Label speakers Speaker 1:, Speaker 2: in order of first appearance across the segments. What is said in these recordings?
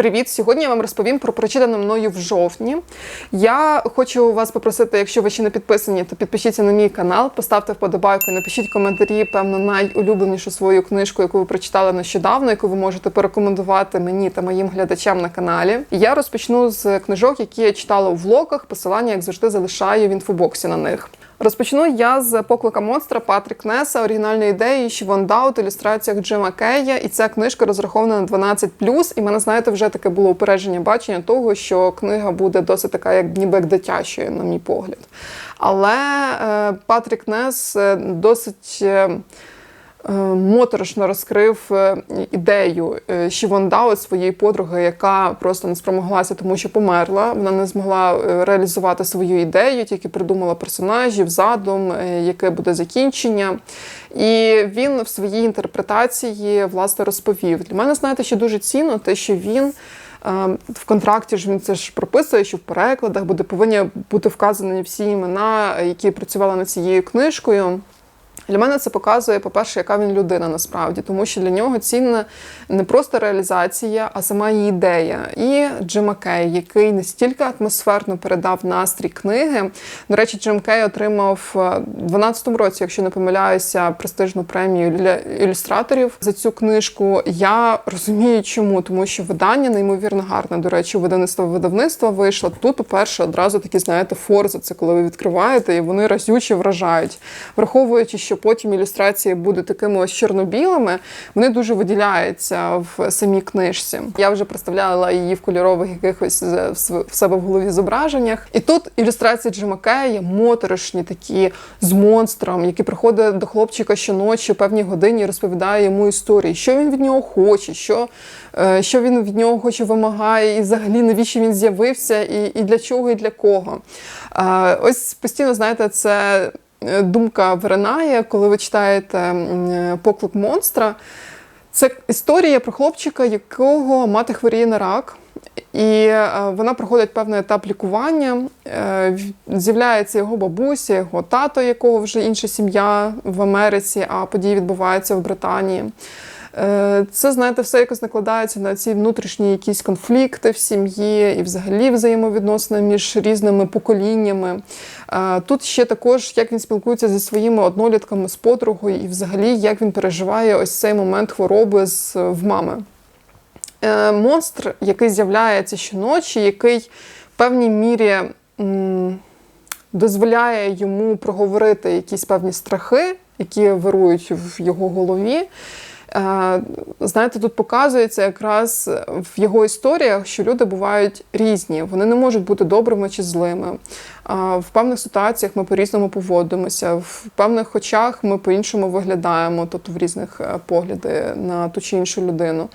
Speaker 1: Привіт! Сьогодні я вам розповім про прочитане мною в жовтні. Я хочу вас попросити, якщо ви ще не підписані, то підпишіться на мій канал, поставте вподобайку, напишіть коментарі, певно, найулюбленішу свою книжку, яку ви прочитали нещодавно, яку ви можете порекомендувати мені та моїм глядачам на каналі. Я розпочну з книжок, які я читала у влогах. Посилання, як завжди, залишаю в інфобоксі на них. Розпочну я з поклика монстра Патрік Неса, оригінальної ідеї Шівон Даут, ілюстраціях Джима Кея. І ця книжка розрахована на 12 І мене, знаєте, вже таке було упередження бачення того, що книга буде досить така, як ніби як дитячою, на мій погляд. Але е, Патрік Нес е, досить. Е, моторошно розкрив е, ідею е, Шівондао своєї подруги, яка просто не спромоглася, тому що померла. Вона не змогла реалізувати свою ідею, тільки придумала персонажів, задум, яке буде закінчення. І він в своїй інтерпретації власне розповів. Для мене, знаєте, що дуже цінно, те, що він. В контракті ж він це ж прописує, що в перекладах буде повинні бути вказані всі імена, які працювали над цією книжкою. Для мене це показує, по-перше, яка він людина насправді, тому що для нього цінна не просто реалізація, а сама її ідея. І Джима Кей, який настільки атмосферно передав настрій книги. До речі, Джим Кей отримав у 12 році, якщо не помиляюся, престижну премію для ілюстраторів за цю книжку. Я розумію, чому, тому що видання неймовірно гарне. До речі, видавництво видавництва вийшло. Тут, по-перше, одразу такі, знаєте, форзи. Це коли ви відкриваєте, і вони разюче вражають, враховуючи, що потім ілюстрації будуть такими ось чорно-білими, вони дуже виділяються в самій книжці. Я вже представляла її в кольорових якихось в себе в голові зображеннях. І тут ілюстрації Джима Кея моторошні такі з монстром, який приходить до хлопчика щоночі, в певній годині і розповідає йому історії, що він від нього хоче, що е, що він від нього хоче вимагає, і взагалі навіщо він з'явився, і, і для чого, і для кого. Е, ось постійно, знаєте, це. Е, думка виринає, коли ви читаєте е, поклик монстра. Це історія про хлопчика, якого мати хворіє на рак. І е, вона проходить певний етап лікування. З'являється його бабуся, його тато, якого вже інша сім'я в Америці, а події відбуваються в Британії. Це, знаєте, все якось накладається на ці внутрішні якісь конфлікти в сім'ї і взагалі взаємовідносини між різними поколіннями. Тут ще також, як він спілкується зі своїми однолітками з подругою, і взагалі як він переживає ось цей момент хвороби з в мами. Е, монстр, який з'являється щоночі, який в певній мірі м дозволяє йому проговорити якісь певні страхи, які вирують в його голові. Е, знаєте, тут показується якраз в його історіях, що люди бувають різні, вони не можуть бути добрими чи злими. Е, в певних ситуаціях ми по-різному поводимося, в певних очах ми по-іншому виглядаємо, тобто в різних е, погляди на ту чи іншу людину.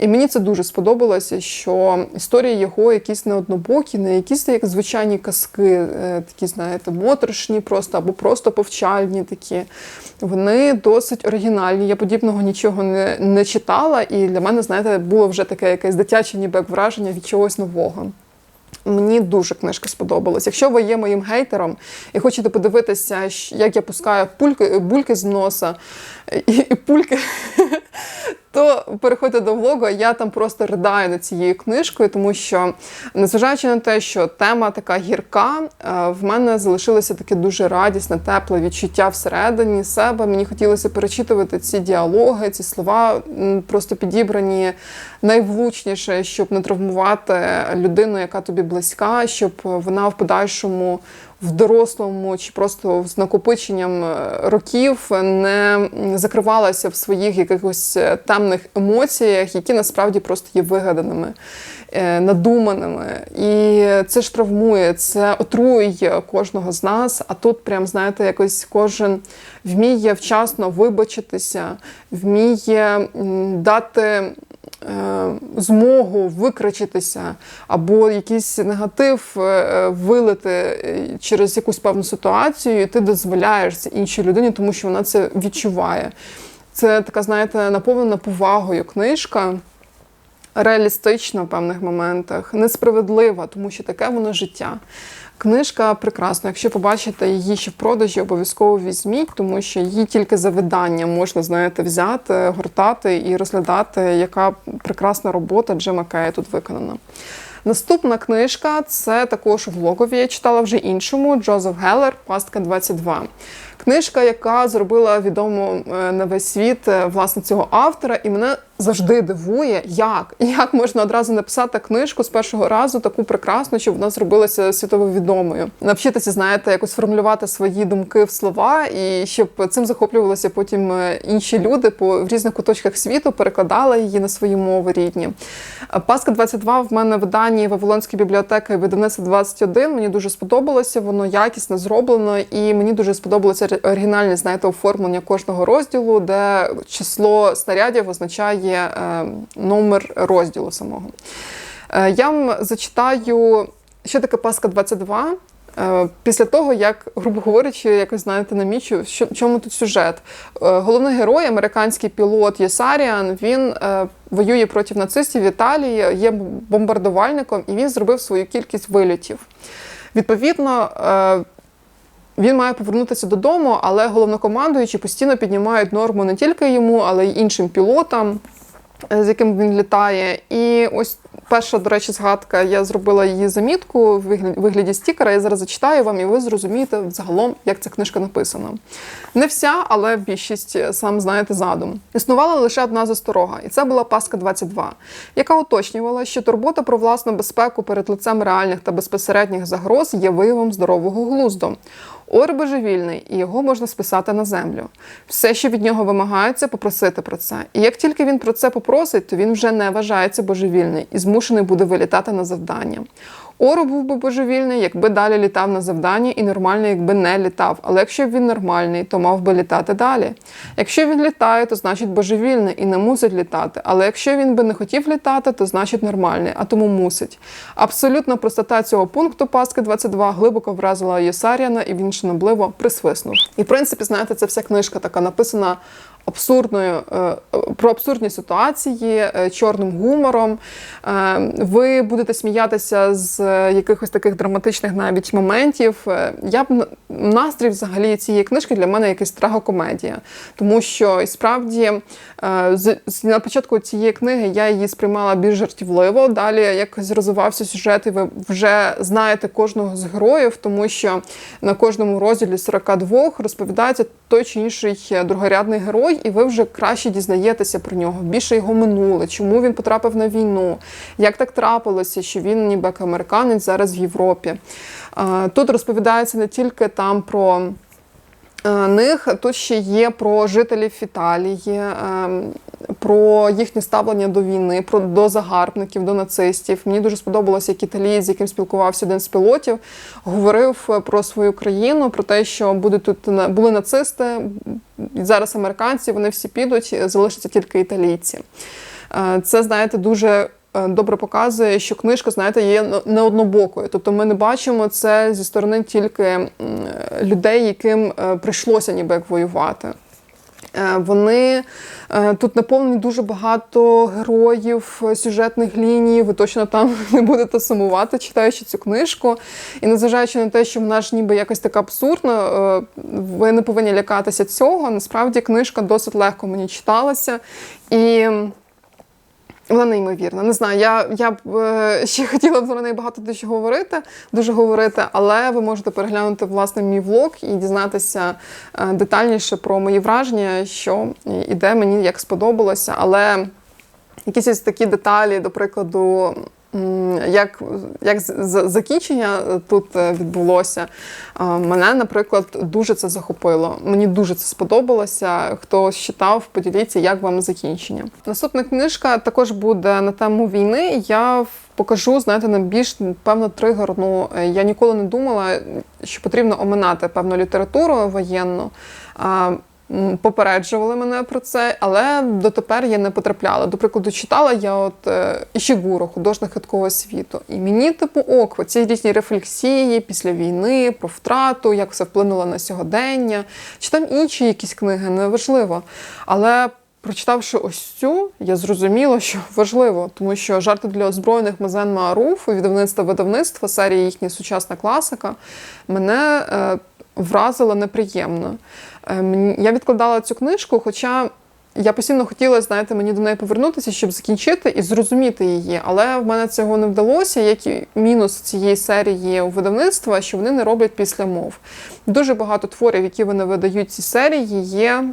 Speaker 1: І мені це дуже сподобалося, що історії його якісь не однобокі, не якісь як звичайні казки, е, такі, знаєте, моторошні, просто або просто повчальні такі. Вони досить оригінальні. Я подібного нічого не не читала, і для мене, знаєте, було вже таке якесь дитяче ніби враження від чогось нового. Мені дуже книжка сподобалась. Якщо ви є моїм гейтером і хочете подивитися, як я пускаю пульки, бульки з носа і, і пульки, то переходьте до влогу, я там просто ридаю над цією книжкою, тому що, незважаючи на те, що тема така гірка, е, в мене залишилося таке дуже радісне, тепле відчуття всередині себе. Мені хотілося перечитувати ці діалоги, ці слова просто підібрані найвлучніше, щоб не травмувати людину, яка тобі близька, щоб вона в подальшому в дорослому чи просто з накопиченням е, років не закривалася в своїх якихось е, темних емоціях, які насправді просто є вигаданими, е, надуманими. І це ж травмує, це отрує кожного з нас. А тут, прям знаєте, якось кожен вміє вчасно вибачитися, вміє дати. Е, змогу викричитися, або якийсь негатив е, вилити е, через якусь певну ситуацію, і ти дозволяєш це іншій людині, тому що вона це відчуває. Це така, знаєте, наповнена повагою книжка. реалістична в певних моментах, несправедлива, тому що таке воно життя. Книжка прекрасна. Якщо побачите її ще в продажі, обов'язково візьміть, тому що її тільки за видання можна, знаєте, взяти, гортати і розглядати, яка прекрасна робота Джима Кея тут виконана. Наступна книжка це також в Логові. Я читала вже іншому Джозеф Геллер, Пастка 22. Книжка, яка зробила відомо е, на весь світ е, власне цього автора, і мене завжди дивує, як як можна одразу написати книжку з першого разу таку прекрасну, щоб вона зробилася світово відомою. Навчитися, знаєте, якось формулювати свої думки в слова, і щоб цим захоплювалися потім е, інші люди по в різних куточках світу, перекладали її на свої мови рідні. Паска 22 в мене виданні Вавилонської бібліотеки видавництва 21. Мені дуже сподобалося, воно якісно зроблено, і мені дуже сподобалося оригінальне, знаєте, оформлення кожного розділу, де число снарядів означає е, номер розділу самого. Е, я вам зачитаю, що таке Паска 22. Е, Після того, як, грубо говорячи, якось знаєте, намічу, що чому тут сюжет. Головний герой, американський пілот Єсаріан, він воює проти нацистів в Італії, є бомбардувальником, і він зробив свою кількість вильотів. Відповідно, він має повернутися додому, але головнокомандуючі постійно піднімають норму не тільки йому, але й іншим пілотам, з яким він літає. І ось перша, до речі, згадка, я зробила її замітку в вигляді, вигляді стікера. Я зараз зачитаю вам, і ви зрозумієте взагалом, як ця книжка написана. Не вся, але більшість е, сам знаєте задум. Існувала лише одна засторога, і це була Паска 22, яка уточнювала, що турбота про власну безпеку перед лицем реальних та безпосередніх загроз є виявом здорового глузду. Ор божевільний, і його можна списати на землю. Все, що від нього вимагається, попросити про це. І як тільки він про це попросить, то він вже не вважається божевільний і змушений буде вилітати на завдання. Оро був би божевільний, якби далі літав на завдання, і нормальний, якби не літав. Але якщо він нормальний, то мав би літати далі. Якщо він літає, то значить божевільний і не мусить літати. Але якщо він би не хотів літати, то значить нормальний, а тому мусить. Абсолютна простота цього пункту Паски 22 глибоко вразила Єсаріана, і він шанобливо присвиснув. І в принципі, знаєте, це вся книжка така написана абсурдною е, про абсурдні ситуації, е, чорним гумором. Е, Ви будете сміятися з якихось таких драматичних навіть моментів. Я б настрій взагалі цієї книжки для мене якась трагокомедія, тому що і справді на початку цієї книги я її сприймала більш жартівливо. Далі якось розвивався сюжет, і ви вже знаєте кожного з героїв, тому що на кожному розділі 42 розповідається той чи інший другорядний герой і ви вже краще дізнаєтеся про нього, більше його минуле, чому він потрапив на війну, як так трапилося, що він, ніби як американець, зараз в Європі. Тут розповідається не тільки там про. Них тут ще є про жителів Італії, про їхнє ставлення до війни, про до загарбників, до нацистів. Мені дуже сподобалося, як італієць, з яким спілкувався один з пілотів, говорив про свою країну, про те, що будуть тут були нацисти, зараз американці, вони всі підуть, залишаться тільки італійці. Це, знаєте, дуже. Е, добре показує, що книжка, знаєте, є не однобокою. Тобто ми не бачимо це зі сторони тільки людей, яким е, прийшлося ніби як воювати. Е, вони е, тут наповнені дуже багато героїв, сюжетних ліній. Ви точно там не будете сумувати, читаючи цю книжку. І незважаючи на те, що вона ж ніби якось така абсурдна, е, ви не повинні лякатися цього. Насправді книжка досить легко мені читалася. І вона неймовірна. Не знаю, я я б е, ще хотіла б про неї багато дуже говорити, дуже говорити, але ви можете переглянути власне мій влог і дізнатися е, детальніше про мої враження, що і де мені як сподобалося. Але якісь такі деталі, до прикладу. Як як закінчення тут е, відбулося, мене, наприклад, дуже це захопило. Мені дуже це сподобалося. Хто читав, поділіться, як вам закінчення. Наступна книжка також буде на тему війни. Я покажу, знаєте, на більш певно тригерну. Е, я ніколи не думала, що потрібно оминати певну літературу воєнну попереджували мене про це, але дотепер я не потрапляла. До прикладу, читала я от е, Ішігуро, художник хиткого світу. І мені, типу, ок, ці різні рефлексії після війни, про втрату, як все вплинуло на сьогодення, чи там інші якісь книги, неважливо. Але прочитавши ось цю, я зрозуміла, що важливо, тому що жарти для озброєних Мазен Мааруф у видавництва видавництва, серія їхня сучасна класика, мене е, вразила неприємно. Е, я відкладала цю книжку, хоча. Я постійно хотіла, знаєте, мені до неї повернутися, щоб закінчити і зрозуміти її. Але в мене цього не вдалося. Як і мінус цієї серії у видавництва, що вони не роблять після мов. Дуже багато творів, які вони видають ці серії, є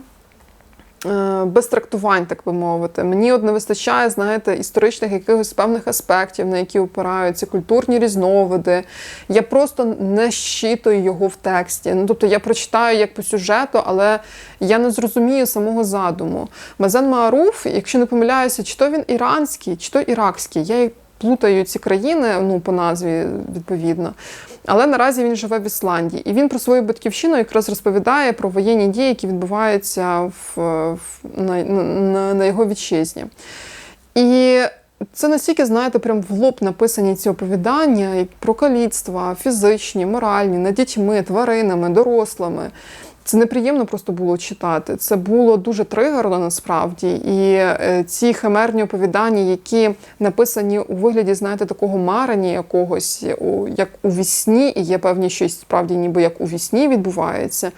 Speaker 1: без трактувань, так би мовити. Мені от не вистачає, знаєте, історичних якихось певних аспектів, на які опираються культурні різновиди. Я просто не щитую його в тексті. Ну, тобто я прочитаю як по сюжету, але я не зрозумію самого задуму. Мазен Мааруф, якщо не помиляюся, чи то він іранський, чи то іракський. Я плутаю ці країни, ну по назві відповідно. Але наразі він живе в Ісландії, і він про свою батьківщину якраз розповідає про воєнні дії, які відбуваються в, в на, на, на його вітчизні. І це настільки, знаєте, прям в лоб написані ці оповідання про каліцтва, фізичні, моральні, над дітьми, тваринами, дорослими. Це неприємно просто було читати. Це було дуже тригерно насправді. І е, ці химерні оповідання, які написані у вигляді, знаєте, такого марення якогось, як у вісні, і є певні щось справді, ніби як у вісні відбувається.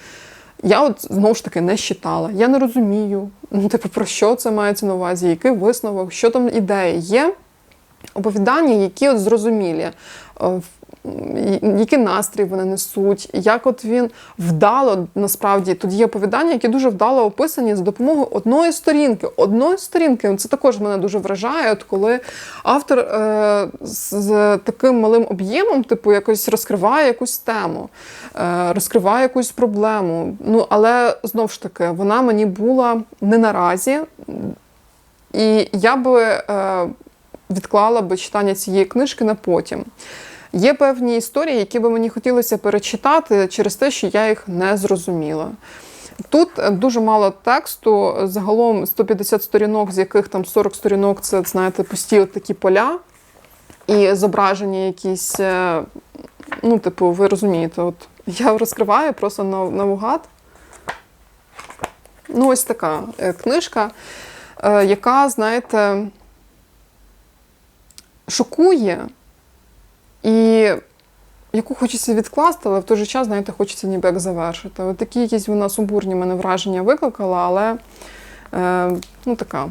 Speaker 1: Я от знову ж таки не щитала. Я не розумію, ну, типу, про що це мається на увазі, який висновок, що там ідеї. Є оповідання, які от зрозумілі, е, який настрій вони несуть, як от він вдало насправді тут є оповідання, які дуже вдало описані за допомогою одної сторінки. Одної сторінки це також мене дуже вражає, от коли автор е, з, таким малим об'ємом, типу, якось розкриває якусь тему, е, розкриває якусь проблему. Ну але знову ж таки, вона мені була не наразі. І я би е, відклала би читання цієї книжки на потім. Є певні історії, які би мені хотілося перечитати через те, що я їх не зрозуміла. Тут е, дуже мало тексту, загалом 150 сторінок, з яких там 40 сторінок це, знаєте, пусті такі поля і зображення якісь. е, Ну, типу, ви розумієте, от я розкриваю просто нав- Ну, ось така е, книжка, яка, знаєте, шокує і яку хочеться відкласти, але в той же час, знаєте, хочеться ніби як завершити. От такі якісь вона сумбурні мене враження викликала, але е, ну така.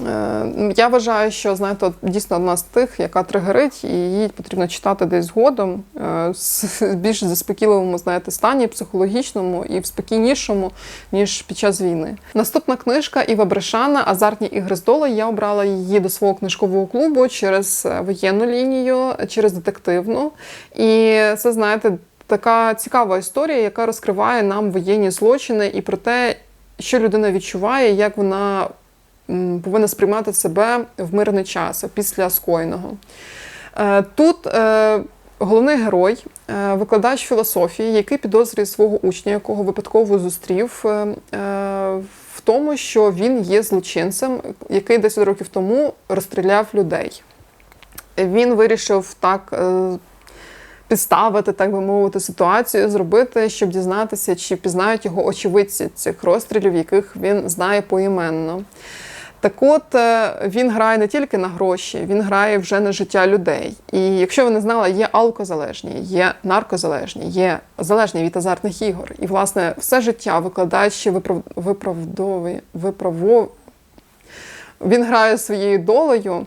Speaker 1: Е, Я вважаю, що знаєте, дійсно одна з тих, яка тригерить, і її потрібно читати десь згодом, е, з більш заспокійливому, знаєте, стані, психологічному і в спокійнішому, ніж під час війни. Наступна книжка Іва Брешана Азартні ігри з долею. Я обрала її до свого книжкового клубу через е, воєнну лінію, через детективну. І це, знаєте, така цікава історія, яка розкриває нам воєнні злочини і про те, що людина відчуває, як вона повинна сприймати себе в мирний час після скоєного. Е, Тут е, головний герой, е, викладач філософії, який підозрює свого учня, якого випадково зустрів, в тому, що він є злочинцем, який 10 років тому розстріляв людей. Він вирішив так. Підставити, так би мовити, ситуацію, зробити, щоб дізнатися, чи пізнають його очевидці цих розстрілів, яких він знає поіменно. Так от е, він грає не тільки на гроші, він грає вже на життя людей. І якщо ви не знали, є алкозалежні, є наркозалежні, є залежні від азартних ігор. І, власне, все життя викладаючи виправ... виправдовує, виправо... він грає своєю долею,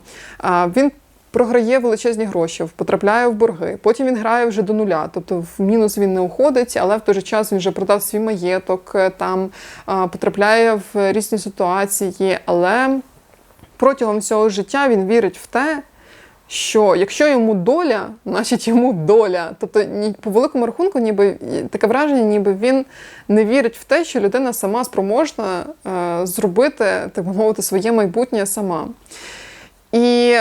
Speaker 1: він програє величезні гроші, потрапляє в борги. Потім він грає вже до нуля. Тобто в мінус він не уходить, але в той же час він вже продав свій маєток, е, там потрапляє в різні ситуації. Але протягом всього життя він вірить в те, що якщо йому доля, значить йому доля. Тобто, ні- по великому рахунку, ніби таке враження, ніби він не вірить в те, що людина сама спроможна е, зробити, так би мовити, своє майбутнє сама. І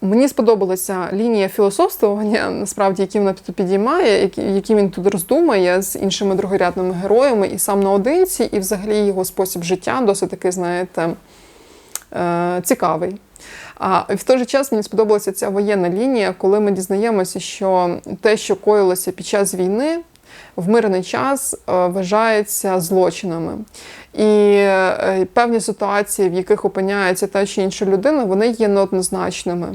Speaker 1: Мені сподобалася лінія філософствування, насправді, які вона тут підіймає, які, він тут роздумає з іншими другорядними героями, і сам наодинці, і взагалі його спосіб життя досить такий, знаєте, е, цікавий. А в той же час мені сподобалася ця воєнна лінія, коли ми дізнаємося, що те, що коїлося під час війни, в мирний час е, вважається злочинами. І е, певні ситуації, в яких опиняється та чи інша людина, вони є неоднозначними.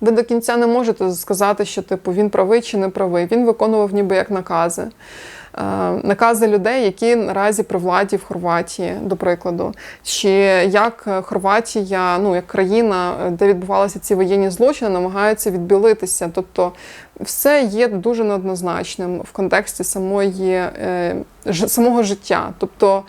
Speaker 1: Ви до кінця не можете сказати, що типу він правий чи не правий. Він виконував ніби як накази. Е, Накази людей, які наразі при владі в Хорватії, до прикладу, чи як Хорватія, ну як країна, де відбувалися ці воєнні злочини, намагається відбілитися. Тобто все є дуже неоднозначним в контексті самої е, самого життя. Тобто,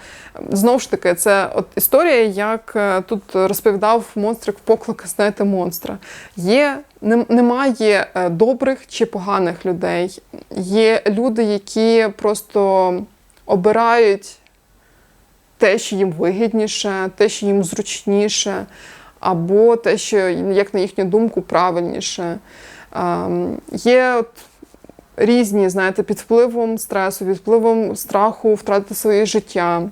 Speaker 1: знову ж таки, це от історія, як е, тут розповідав монстрик поклик, знаєте, монстра. Є нем- немає е, добрих чи поганих людей. Є люди, які просто обирають те, що їм вигідніше, те, що їм зручніше, або те, що, як на їхню думку, правильніше. Ем, Є от різні, знаєте, під впливом стресу, під впливом страху втратити своє життя.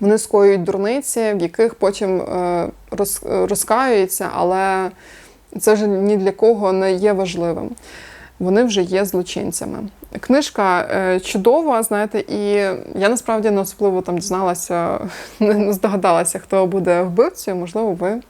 Speaker 1: Вони скоюють дурниці, в яких потім е, роз- розкаюються, але це вже ні для кого не є важливим. Вони вже є злочинцями. Книжка е, чудова, знаєте, і я насправді не особливо там дізналася, не здогадалася, хто буде вбивцею. Можливо, ви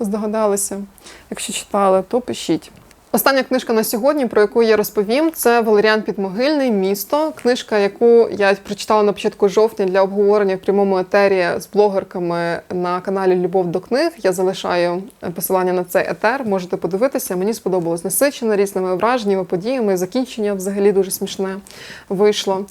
Speaker 1: здогадалися. Якщо читали, то пишіть. Остання книжка на сьогодні, про яку я розповім, це Валеріан Підмогильний Місто. Книжка, яку я прочитала на початку жовтня для обговорення в прямому етері з блогерками на каналі Любов до книг. Я залишаю посилання на цей етер. Можете подивитися. Мені сподобалось насичено різними враженнями, подіями. Закінчення взагалі дуже смішне вийшло.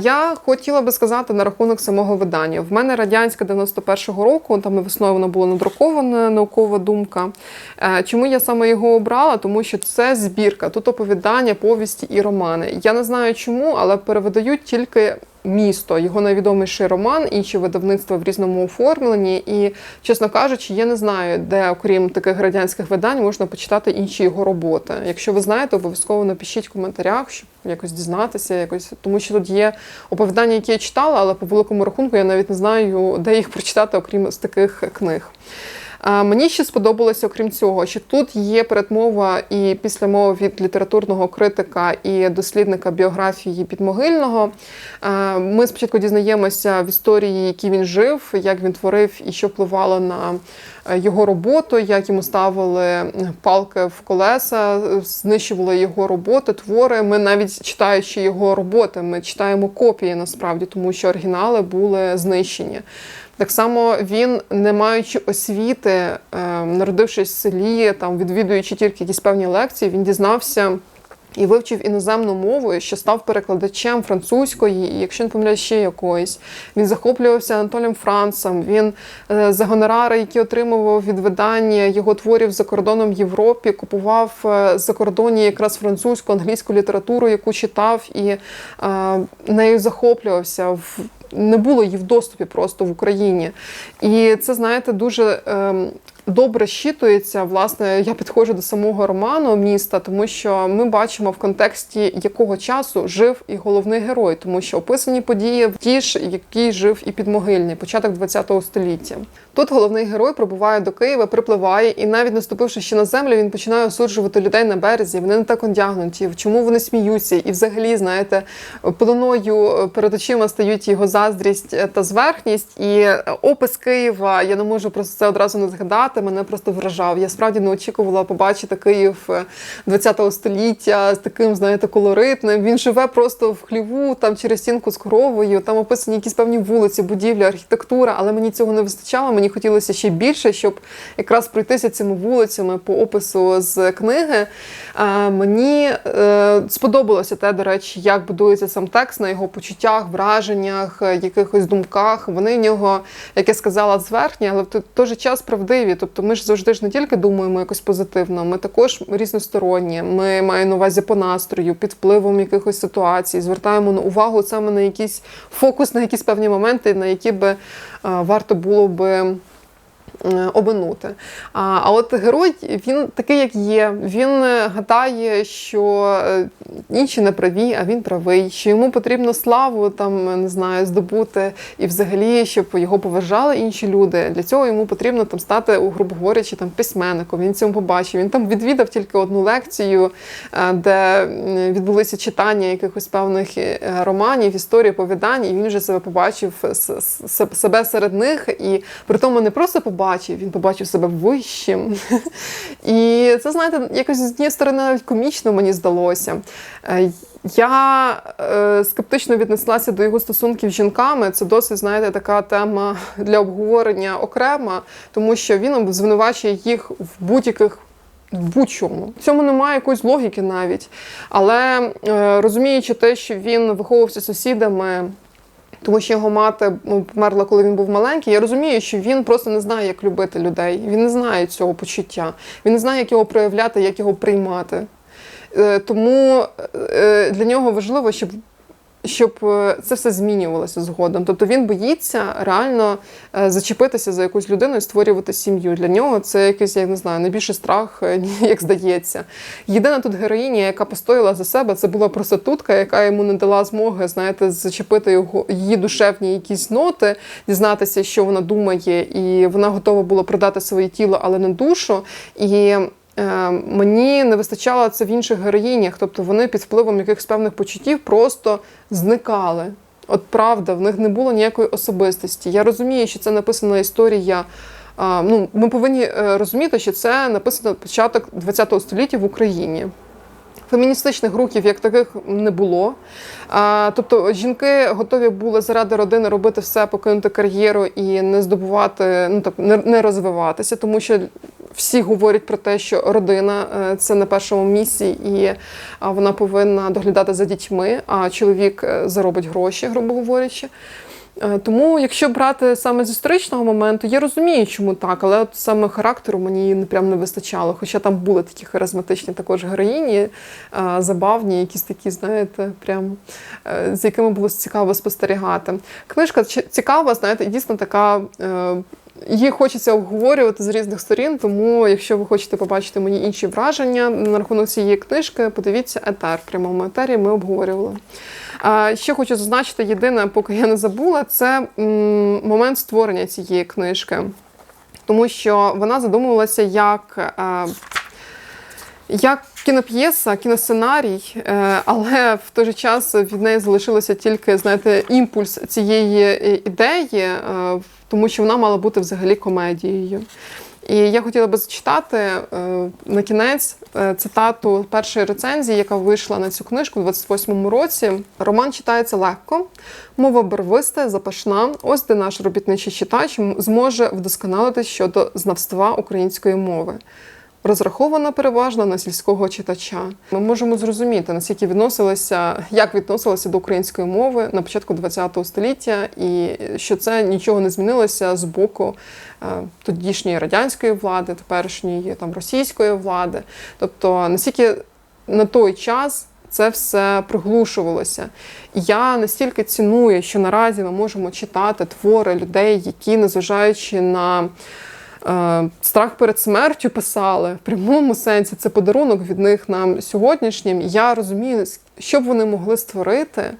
Speaker 1: Я хотіла би сказати на рахунок самого видання. В мене радянське 91-го року, там весною воно було надруковане, наукова думка. Е, Чому я саме його обрала? Тому що це збірка, тут оповідання, повісті і романи. Я не знаю чому, але перевидають тільки місто, його найвідоміший роман, інші видавництва в різному оформленні. І, чесно кажучи, я не знаю, де, окрім таких радянських видань, можна почитати інші його роботи. Якщо ви знаєте, обов'язково напишіть в коментарях, щоб якось дізнатися, якось тому що тут є оповідання, які я читала, але по великому рахунку я навіть не знаю, де їх прочитати, окрім з таких книг. Мені ще сподобалося, окрім цього, що тут є передмова і післямова від літературного критика і дослідника біографії Підмогильного. Ми спочатку дізнаємося в історії, які він жив, як він творив і що впливало на його роботу, як йому ставили палки в колеса, знищували його роботи, твори. Ми навіть читаючи його роботи, ми читаємо копії насправді, тому що оригінали були знищені. Так само він, не маючи освіти, е, народившись в селі, там відвідуючи тільки якісь певні лекції, він дізнався. І вивчив іноземну мову, що став перекладачем французької, і якщо не помиляюсь, ще якоїсь. Він захоплювався Анатолієм Францем. Він е, за гонорари, які отримував від видання його творів за кордоном в Європі, купував е, за кордоні якраз французьку, англійську літературу, яку читав, і е, нею захоплювався. Не було її в доступі просто в Україні. І це, знаєте, дуже ем, добре щитується. Власне, я підходжу до самого роману міста, тому що ми бачимо в контексті якого часу жив і головний герой, тому що описані події в ті ж, які жив і підмогильний, початок ХХ століття. Тут головний герой прибуває до Києва, припливає, і навіть наступивши ще на землю, він починає осуджувати людей на березі. Вони не так одягнуті, чому вони сміються, і взагалі, знаєте, пеленою перед очима стають його заздрість та зверхність. І опис Києва, я не можу просто це одразу не згадати. Мене просто вражав. Я справді не очікувала побачити Київ е, ХХ століття з таким, знаєте, колоритним. Він живе просто в хліву, там через стінку з коровою. Там описані якісь певні вулиці, будівлі, архітектура, але мені цього не вистачало. Мені хотілося ще більше, щоб якраз пройтися цими вулицями по опису з книги. Е, Мені е, сподобалося те, до речі, як будується сам текст на його почуттях, враженнях, е, якихось думках. Вони в нього, як я сказала, зверхні, але в той же час правдиві. Тобто ми ж завжди ж не тільки думаємо якось позитивно, ми також різносторонні. Ми маємо на увазі по настрою, під впливом якихось ситуацій, звертаємо на увагу саме на якийсь фокус, на якісь певні моменти, на які би е, варто було би обминути. А, а от герой він такий, як є. Він е, гадає, що е, інші не праві, а він правий, що йому потрібно славу там не знаю, здобути, і взагалі, щоб його поважали інші люди. Для цього йому потрібно там стати, грубо говорячи, там письменником. Він цьому побачив. Він там відвідав тільки одну лекцію, е, де відбулися читання якихось певних е, романів, історій, оповідань, і він вже себе побачив себе серед них. І при тому не просто побачив, він побачив себе вищим. І це, знаєте, якось з однієї сторони навіть комічно мені здалося. Е, Я е, скептично віднеслася до його стосунків з жінками. Це досить, знаєте, така тема для обговорення окрема, тому що він звинувачує їх в будь-яких в будь-чому. В цьому немає якоїсь логіки навіть. Але е, розуміючи те, що він виховувався сусідами. Тому що його мати ну, померла, коли він був маленький. Я розумію, що він просто не знає, як любити людей. Він не знає цього почуття. Він не знає, як його проявляти, як його приймати. Е, Тому е, для нього важливо, щоб, щоб е, це все змінювалося згодом. Тобто він боїться реально е, зачепитися за якусь людину і створювати сім'ю. Для нього це якийсь, я не знаю, найбільший страх, е, як здається. Єдина тут героїня, яка постояла за себе, це була проститутка, яка йому не дала змоги, знаєте, зачепити його її душевні якісь ноти, дізнатися, що вона думає, і вона готова була продати своє тіло, але не душу. І Мені не вистачало це в інших героїнях, тобто вони під впливом якихось певних почуттів просто зникали. От правда, в них не було ніякої особистості. Я розумію, що це написана історія. Ну, ми повинні е, розуміти, що це написано початок ХХ століття в Україні. Феміністичних рухів як таких не було. Тобто жінки готові були заради родини робити все, покинути кар'єру і не здобувати, ну так не, не розвиватися, тому що всі говорять про те, що родина е, це на першому місці, і вона повинна доглядати за дітьми, а чоловік е, заробить гроші, грубо говорячи. Е, Тому, якщо брати саме з історичного моменту, я розумію, чому так, але от саме характеру мені прям не вистачало. Хоча там були такі харизматичні також героїні, е, забавні, якісь такі, знаєте, прям е, з якими було цікаво спостерігати. Книжка цікава, знаєте, дійсно така. Її хочеться обговорювати з різних сторін, тому якщо ви хочете побачити мої інші враження на рахунок цієї книжки, подивіться етер в прямому етері. Ми обговорювали. Ще хочу зазначити, єдине, поки я не забула, це момент створення цієї книжки, тому що вона задумувалася як. е, як кіноп'єса, кіносценарій, е, але в той же час від неї залишилося тільки, знаєте, імпульс цієї е, ідеї, тому що вона мала бути взагалі комедією. І я хотіла би зачитати е, на кінець е, цитату першої рецензії, яка вийшла на цю книжку у 28-му році. Роман читається легко, мова барвиста, запашна. Ось де наш робітничий читач зможе вдосконалитись щодо знавства української мови. Розрахована переважно на сільського читача. Ми можемо зрозуміти, наскільки відносилися, як відносилися до української мови на початку ХХ століття, і що це нічого не змінилося з боку е, тодішньої радянської влади, теперішньої там російської влади. Тобто, наскільки на той час. Це все приглушувалося. Я настільки ціную, що наразі ми можемо читати твори людей, які, незважаючи на страх перед смертю писали в прямому сенсі. Це подарунок від них нам сьогоднішнім. Я розумію, що б вони могли створити,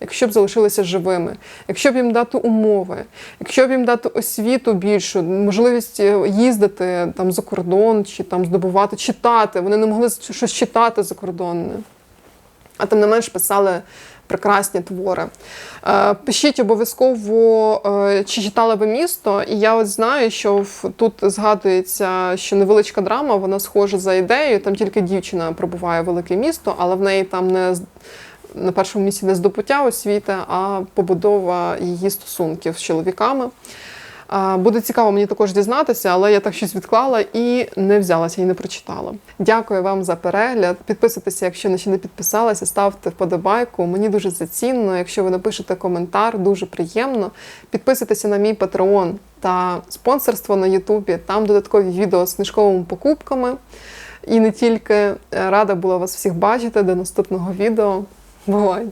Speaker 1: якщо б залишилися живими, якщо б їм дати умови, якщо б їм дати освіту більшу, можливість е, їздити там за кордон чи там здобувати, читати. Вони не могли щось читати закордонне. А тим не менш писали прекрасні твори. Е, Пишіть обов'язково, е, чи читали ви місто, і я от знаю, що тут згадується, що невеличка драма, вона схожа за ідеєю. Там тільки дівчина пробуває в велике місто, але в неї там не на першому місці не здобуття освіти, а побудова її стосунків з чоловіками. Буде цікаво мені також дізнатися, але я так щось відклала і не взялася і не прочитала. Дякую вам за перегляд. Підписуйтеся, якщо не ще не підписалися, ставте вподобайку. Мені дуже це цінно. Якщо ви напишете коментар, дуже приємно. Підписуйтеся на мій патреон та спонсорство на Ютубі. Там додаткові відео з книжковими покупками. І не тільки рада була вас всіх бачити до наступного відео. Бувай!